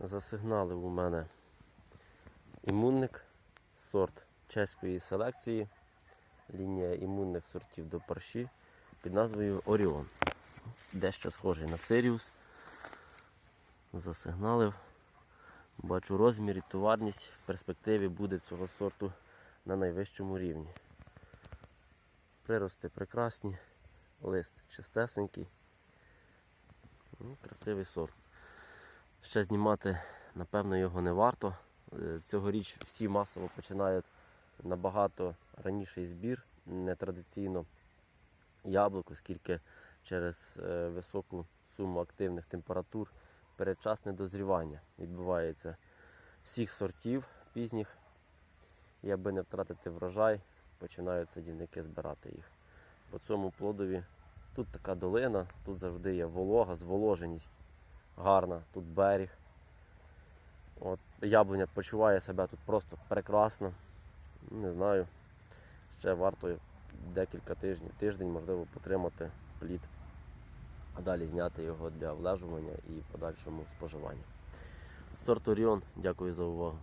Засигналив у мене імунник, сорт чеської селекції, лінія імунних сортів до парші під назвою Оріон. Дещо схожий на Сиріус. Засигналив. Бачу розмір і товарність в перспективі буде цього сорту на найвищому рівні. Прирости прекрасні, лист чистесенький. Ну, красивий сорт. Ще знімати, напевно, його не варто. Е, Цьогоріч всі масово починають набагато раніший збір, нетрадиційно яблук, оскільки через е, високу суму активних температур передчасне дозрівання відбувається всіх сортів пізніх. І аби не втратити врожай, починають садівники збирати їх. По цьому плодові тут така долина, тут завжди є волога, зволоженість гарна, тут берег. От, яблуня почуває себе тут просто прекрасно. Не знаю, ще варто декілька тижнів, тиждень, можливо, потримати плід, а далі зняти його для влежування і подальшому споживання. Сорт Оріон, дякую за увагу.